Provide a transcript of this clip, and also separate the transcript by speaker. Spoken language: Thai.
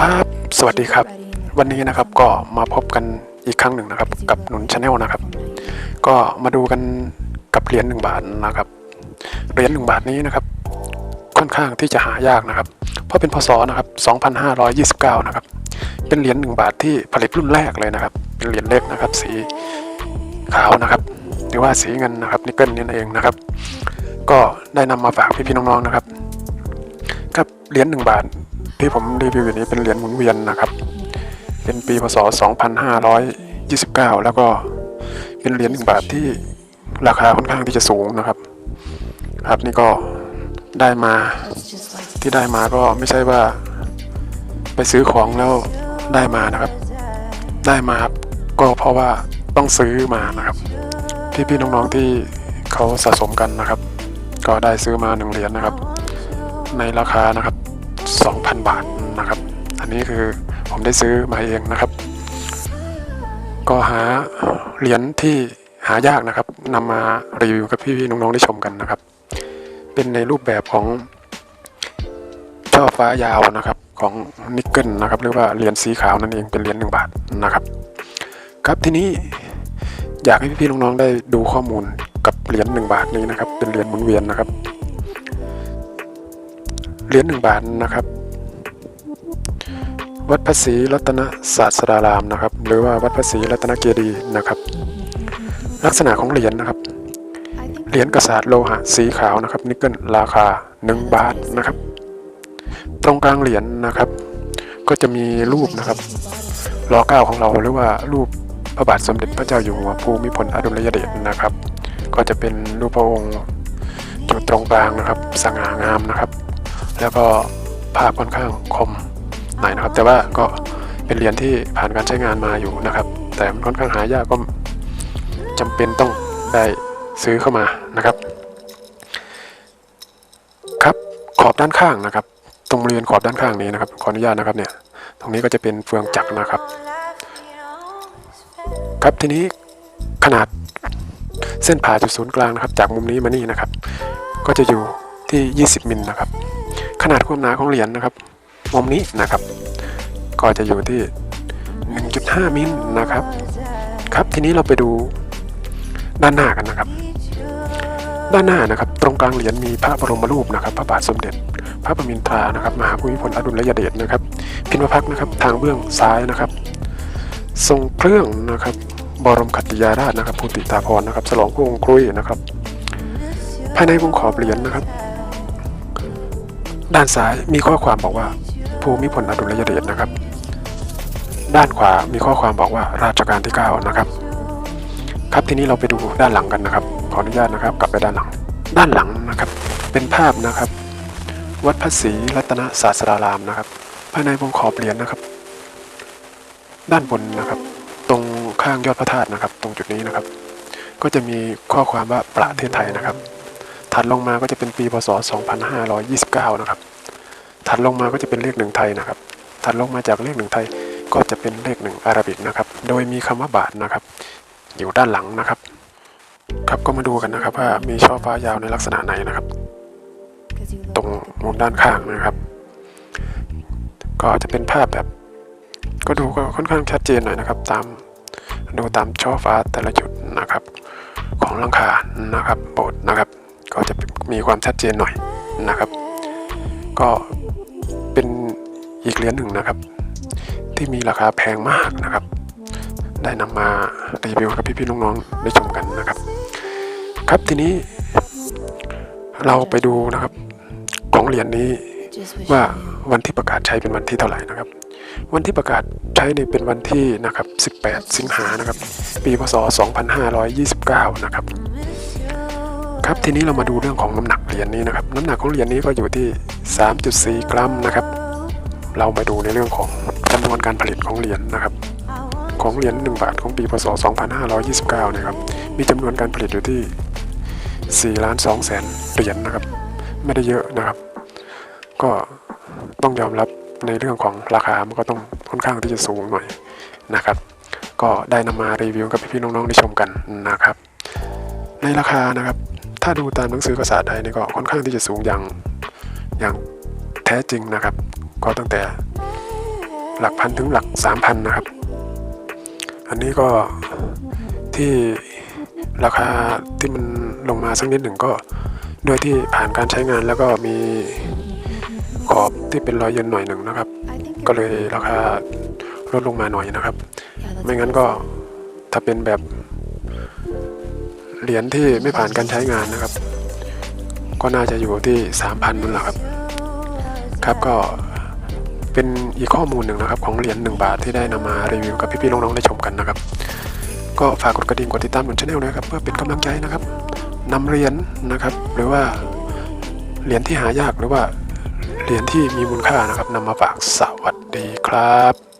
Speaker 1: ครับสวัสดีครับ วันนี้นะครับก็มาพบกันอีกครั้งหนึ่งนะครับ กับหนุนชาแนลนะครับ ก็มาดูกันกับเหรียญหนึ่งบาทนะครับเหรียญหนึ่งบาทนี้นะครับ ค่อนข้างที่จะหายากนะครับ เพราะเป็นพศนะครับ2529 นะครับ เป็นเหรียญหนึ่งบาทที่ผลิตรุ่นแรกเลยนะครับ เป็นเหรียญเล็กนะครับ สีขาวนะครับ หรือว่าสีเงินนะครับนิกเกิลนี่เองนะครับ ก็ได้นำมาฝากพี่ๆน้องๆนะครับ เหรียญหนึ่งบาท ที่ผมรีวิวอยู่นี้เป็นเหรียญหมุนเวียนนะครับ เป็นปีพศ 2529 แล้วก็เป็นเหรียญหนึ่งบาทที่ราคาค่อนข้างที่จะสูงนะครับ ครับนี่ก็ได้มาที่ได้มาก็ไม่ใช่ว่า ไปซื้อของแล้วได้มานะครับ ได้มาก็เพราะว่าต้องซื้อมานะครับพี่ๆน้องๆที่เขาสะสมกันนะครับ ก็ได้ซื้อมาหนึ่งเหรียญนะครับ ในราคานะครับ 2,000 บาทนะครับ อันนี้คือผมได้ซื้อมาเองนะครับ ก็หาเหรียญที่หายากนะครับนำมารีวิวกับพี่ๆน้องๆได้ชมกันนะครับ เป็นในรูปแบบของช่อฟ้ายาวนะครับของนิกเกิลนะครับหรือว่าเหรียญสีขาวนั่นเองเป็นเหรียญหนึ่งบาทนะครับ ครับทีนี้อยากให้พี่ๆน้องๆได้ดูข้อมูลกับเหรียญหนึ่งบาทนี้นะครับ เป็นเหรียญหมุนเวียนนะครับ เหรียญหนึ่งบาทนะครับ วัดพระศรีรัตนศาสดารามนะครับ หรือว่าวัดพระศรีรัตนเจดีย์นะครับ ลักษณะของเหรียญนะครับเหรียญกระสาดโลหะสีขาวนะครับ นิกเกิลราคา 1 บาทนะครับ ตรงกลางเหรียญนะครับ ก็จะมีรูปนะครับรอเก้าของเราหรือว่ารูปพระบาทสมเด็จพระเจ้าอยู่หัวภูมิพลอดุลยเดชนะครับ ก็จะเป็นรูปพระองค์อยู่ตรงกลางนะครับ สง่างามนะครับ แล้วก็ภาพค่อนข้างคมหน่อยนะครับ แต่ว่าก็เป็นเหรียญที่ผ่านการใช้งานมาอยู่นะครับ แต่มันค่อนข้างหายากก็จำเป็นต้องได้ซื้อเข้ามานะครับ ครับขอบด้านข้างนะครับ ตรงบริเวณขอบด้านข้างนี้นะครับ ขออนุญาตนะครับเนี่ย ตรงนี้ก็จะเป็นเฟืองจักรนะครับ ครับทีนี้ขนาดเส้นผ่าจุดศูนย์กลางนะครับ จากมุมนี้มานี่นะครับ ก็จะอยู่ที่ 20 มิลนะครับ นาดความหนาของเหรียญนะครับ มุมนี้นะครับ ก็จะอยู่ที่ 1.5 มิลนะครับ ครับทีนี้เราไปดูด้านหน้ากันนะครับ ด้านหน้านะครับ ตรงกลางเหรียญมีพระบรมรูปนะครับ พระบาทสมเด็จ พระประมินทรานะครับมหาภูมิพลอดุลยเดชนะครับ พิมพ์พักนะครับ ทางเบื้องซ้ายนะครับ ทรงเครื่องนะครับ บรมขัตติยาราชนะครับภูติตาพรนะครับฉลองพระองค์ครุยนะครับ ภายในวงขอบเหรียญนะครับ ด้านซ้ายมีข้อความบอกว่าภูมิพลอดุลยเดชนะครับ ด้านขวามีข้อความบอกว่าราชการที่ 9 นะครับ ครับทีนี้เราไปดูด้านหลังกันนะครับ ขออนุญาตนะครับ กลับไปด้านหลัง ด้านหลังนะครับ เป็นภาพนะครับ วัดพระศรีรัตนศาสดารามนะครับ ภายในวงขอบเหรียญนะครับ ด้านบนนะครับ ตรงข้างยอดพระธาตุนะครับ ตรงจุดนี้นะครับ ก็จะมีข้อความว่าประเทศไทยนะครับ ถัดลงมาก็จะเป็นปีพศ 2529 นะครับ ถัดลงมาก็จะเป็นเลขหนึ่งไทยนะครับ ถัดลงมาจากเลขหนึ่งไทยก็จะเป็นเลขหนึ่งอาราบิกนะครับ โดยมีคำว่าบาทนะครับ อยู่ด้านหลังนะครับ ครับก็มาดูกันนะครับว่ามีช่อฟ้ายาวในลักษณะไหนนะครับ ตรงมุมด้านข้างนะครับ ก็จะเป็นภาพแบบ ก็ดูก็ค่อนข้างชัดเจนหน่อยนะครับ ตามดูตามช่อฟ้าแต่ละจุดนะครับ ของลังคานะครับโบสถ์นะครับ ก็จะมีความชัดเจนหน่อยนะครับ ก็เป็นอีกเหรียญหนึ่งนะครับ ที่มีราคาแพงมากนะครับ ได้นำมารีวิวกับพี่ๆน้องๆได้ชมกันนะครับ ครับทีนี้เราไปดูนะครับของเหรียญนี้ว่าวันที่ประกาศใช้เป็นวันที่เท่าไหร่นะครับ วันที่ประกาศใช้เนี่ยเป็นวันที่นะครับ 18 สิงหานะครับ ปีพศ 2529 นะครับ ครับทีนี้เรามาดูเรื่องของน้ำหนักเหรียญนี้นะครับน้ำหนักของเหรียญนี้ก็อยู่ที่ 3.4 กรัมนะครับ เรามาดูในเรื่องของจำนวนการผลิตของเหรียญนะครับ ของเหรียญ1บาทของปีพศ 2529 นะครับมีจำนวนการผลิตอยู่ที่4ล้าน2แสนเหรียญนะครับ ไม่ได้เยอะนะครับ ก็ต้องยอมรับในเรื่องของราคามันก็ต้องค่อนข้างที่จะสูงหน่อยนะครับ ก็ได้นำมารีวิวกับพี่ๆน้องๆได้ชมกันนะครับ ในราคานะครับ ถ้าดูตามหนังสือภาษาไทยนี่ก็ค่อนข้างที่จะสูงอย่างอย่างแท้จริงนะครับ ก็ตั้งแต่หลักพันถึงหลักสามพันนะครับ อันนี้ก็ที่ราคาที่มันลงมาสักนิดหนึ่งก็ด้วยที่ผ่านการใช้งานแล้วก็มีขอบที่เป็นรอยเยินหน่อยหนึ่งนะครับ ก็เลยราคาลดลงมาหน่อยนะครับ ไม่งั้นก็ถ้าเป็นแบบ เหรียญที่ไม่ผ่านการใช้งานนะครับ ก็น่าจะอยู่ที่สามพันนั่นแหละครับ ครับก็เป็นอีกข้อมูลหนึ่งนะครับ ของเหรียญหนึ่งบาทที่ได้นำมารีวิวกับพี่ๆน้องๆได้ชมกันนะครับ ก็ฝากกดกระดิ่งกดติดตามบนช่องด้วยครับ เพื่อเป็นกำลังใจนะครับนำเหรียญนะครับ หรือว่าเหรียญที่หายากหรือว่าเหรียญที่มีมูลค่านะครับนำมาฝากสวัสดีครับ